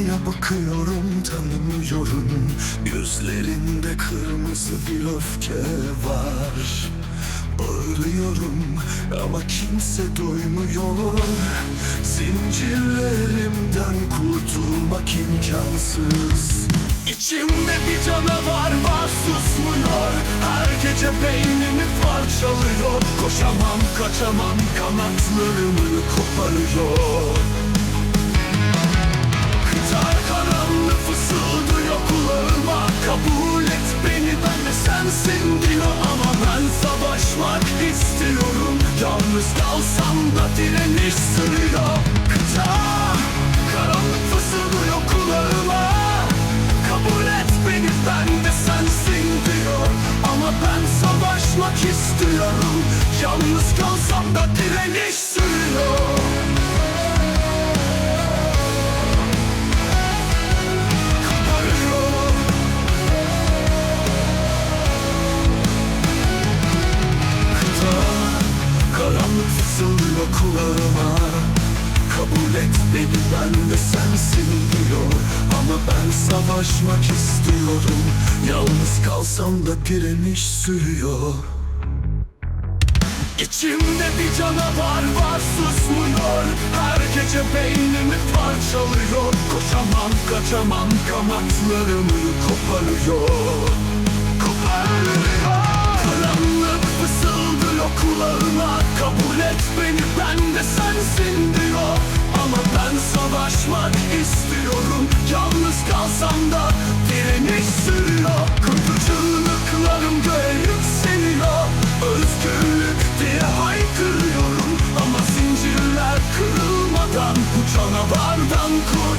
Aynaya bakıyorum tanımıyorum. Gözlerinde kırmızı bir öfke var. Bağırıyorum ama kimse duymuyor. Zincirlerimden kurtulmak imkansız. İçimde bir canavar var susmuyor. Her gece beynimi parçalıyor. Koşamam kaçamam kanatlarımı koparıyor sensin diyor Ama ben savaşmak istiyorum. Yalnız kalsam da direniş sürüyor Kıtar karanlık fısıldıyor kulağıma Kabul et beni ben de sensin diyor. Ama ben savaşmak istiyorum. Yalnız kalsam da direniş sürüyor Kabul et beni ben de sensin diyor. Ama ben savaşmak istiyorum. Yalnız kalsam da direniş sürüyor. İçimde bir canavar var susmuyor. Her gece beynimi parçalıyor. Koşamam kaçamam kanatlarımı koparıyor. Koparıyor. Karanlık fısıldıyor kulağıma. Kabul et beni ben de sensin savaşmak istiyorum. Yalnız kalsam da direniş sürüyor. Kırpıcılıklarım göğe yükseliyor Özgürlük diye haykırıyorum. Ama zincirler kırılmadan Bu canavardan kurtulamıyorum